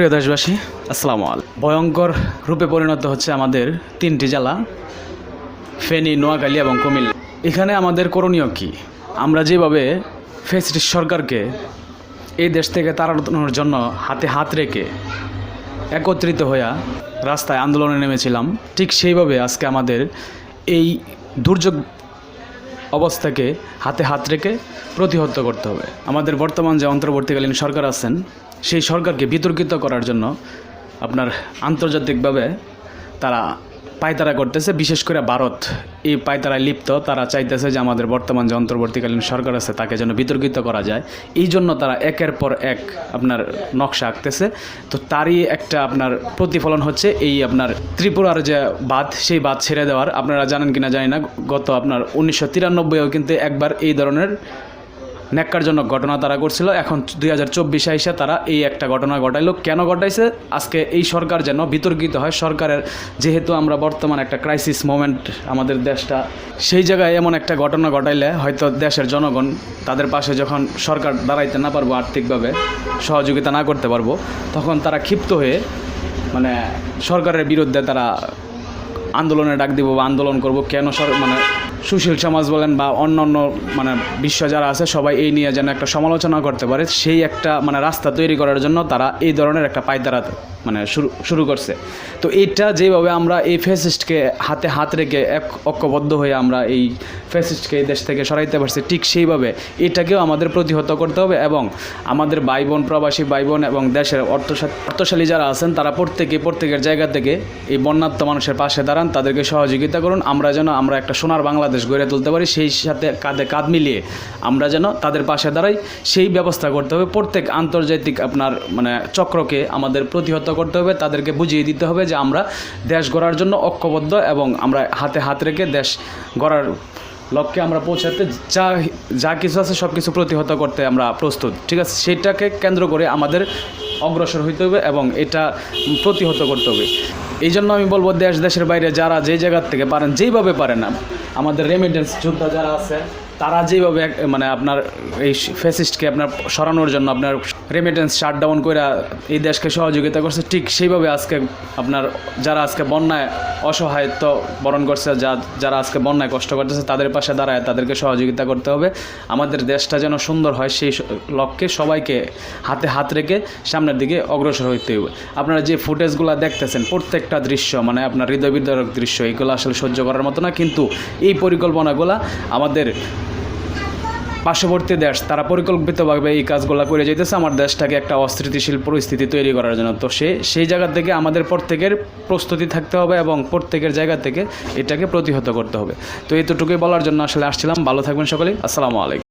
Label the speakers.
Speaker 1: প্রিয় দেশবাসী, আসসালামু আলাইকুম ভয়ঙ্কর রূপে পরিণত হচ্ছে আমাদের তিনটি জেলা, ফেনী, নোয়াখালী এবং কুমিল্লা। এখানে আমাদের করণীয় কি? আমরা যেভাবে ফেসিলিটি সরকারকে এই দেশ থেকে তাড়ানোর জন্য হাতে হাত রেখে একত্রিত হইয়া রাস্তায় আন্দোলনে নেমেছিলাম, ঠিক সেইভাবে আজকে আমাদের এই দুর্যোগ অবস্থাকে হাতে হাত রেখে প্রতিহত করতে হবে। আমাদের বর্তমান যে অন্তর্বর্তীকালীন সরকার আছেন সেই সরকারকে বিতর্কিত করার জন্য আপনার আন্তর্জাতিকভাবে তারা পায়তারা করতেছে। বিশেষ করে ভারত এই পায়তারায় লিপ্ত। তারা চাইতেছে যে আমাদের বর্তমান যে অন্তর্বর্তীকালীন সরকার আছে, তাকে যেন বিতর্কিত করা যায়। এই জন্য তারা একের পর এক আপনার নকশা আঁকতেছে। তো তারই একটা আপনার প্রতিফলন হচ্ছে এই আপনার ত্রিপুরার যে বাঁধ, সেই বাঁধ ছেড়ে দেওয়ার। আপনারা জানেন কিনা জানি না, গত আপনার উনিশশো তিরানব্বইও কিন্তু একবার এই ধরনের ন্যাক্কারজনক ঘটনা তারা করছিল এখন দুই হাজার চব্বিশে এসে তারা এই একটা ঘটনা ঘটাইলো। কেন ঘটাইছে? আজকে এই সরকার যেন বিতর্কিত হয়। সরকারের যেহেতু আমরা বর্তমান একটা ক্রাইসিস মোমেন্ট আমাদের দেশটা, সেই জায়গায় এমন একটা ঘটনা ঘটাইলে হয়তো দেশের জনগণ তাদের পাশে যখন সরকার দাঁড়াইতে না পারব আর্থিকভাবে, সহযোগিতা না করতে পারব, তখন তারা ক্ষিপ্ত হয়ে মানে সরকারের বিরুদ্ধে তারা আন্দোলনে ডাক দিব বা আন্দোলন করব। কেন সর মানে সুশীল সমাজ বলেন বা অন্য অন্য মানে বিশ্ব যারা আছে, সবাই এই নিয়ে যেন একটা সমালোচনা করতে পারে, সেই একটা মানে রাস্তা তৈরি করার জন্য তারা এই ধরনের একটা পায়তারা মানে শুরু শুরু করছে। তো এটা যেভাবে আমরা এই ফেসিস্টকে হাতে হাত রেখে এক ঐক্যবদ্ধ হয়ে আমরা এই ফেসিস্টকে এই দেশ থেকে সরাইতে পারছি, ঠিক সেইভাবে এটাকেও আমাদের প্রতিহত করতে হবে এবং আমাদের ভাই বোন প্রবাসী ভাই বোন এবং দেশের অর্থশা- অর্থশালী যারা আছেন, তারা প্রত্যেকে, প্রত্যেকের জায়গা থেকে এই বন্যাত্ম মানুষের পাশে দাঁড়ান, তাদেরকে সহযোগিতা করুন। আমরা যেন আমরা একটা সোনার বাংলাদেশ গড়ে তুলতে পারি, সেই সাথে কাঁধে কাঁধ মিলিয়ে আমরা যেন তাদের পাশে দাঁড়াই। সেই ব্যবস্থা করতে হবে। প্রত্যেক আন্তর্জাতিক আপনার মানে চক্রকে আমাদের প্রতিহত করতে হবে, তাদেরকে বুঝিয়ে দিতে হবে যে আমরা দেশ গড়ার জন্য ঐক্যবদ্ধ এবং আমরা হাতে হাত রেখে দেশ গড়ার লক্ষ্যে আমরা পৌঁছাতে যা যা কিছু আছে সব কিছু প্রতিহত করতে আমরা প্রস্তুত। ঠিক আছে, সেটাকে কেন্দ্র করে আমাদের অগ্রসর হইতে হবে এবং এটা প্রতিহত করতে হবে। এই জন্য আমি বলব দেশ, দেশের বাইরে যারা যে জায়গার থেকে পারেন, যেইভাবে না, আমাদের রেমিডেন্স যোদ্ধা যারা আছে তারা যেভাবে মানে আপনার এই ফেসিস্টকে আপনার সরানোর জন্য আপনার রেমিটেন্স শাটডাউন করে এই দেশকে সহযোগিতা করছে, ঠিক সেইভাবে আজকে আপনার যারা আজকে বন্যায় অসহায়ত্ব বরণ করছে, যা যারা আজকে বন্যায় কষ্ট করতেছে, তাদের পাশে দাঁড়ায় তাদেরকে সহযোগিতা করতে হবে। আমাদের দেশটা যেন সুন্দর হয়, সেই লক্ষ্যে সবাইকে হাতে হাত রেখে সামনের দিকে অগ্রসর হইতে হবে। আপনারা যে ফুটেজগুলো দেখতেছেন, প্রত্যেকটা দৃশ্য মানে আপনার হৃদয় বিদারক দৃশ্য, এগুলো আসলে সহ্য করার মতো না, কিন্তু এই পরিকল্পনাগুলো আমাদের পার্শ্ববর্তী দেশ, তারা পরিকল্পিতভাবে এই কাজগুলো করে যেতেছে আমার দেশটাকে একটা অস্থিতিশীল পরিস্থিতি তৈরি করার জন্য। তো সে সেই জায়গা থেকে আমাদের প্রত্যেকের প্রস্তুতি থাকতে হবে এবং প্রত্যেকের জায়গা থেকে এটাকে প্রতিহত করতে হবে। তো এতটুকুই বলার জন্য আসলে আসছিলাম। ভালো থাকবেন সকলেই। আসসালামু আলাইকুম।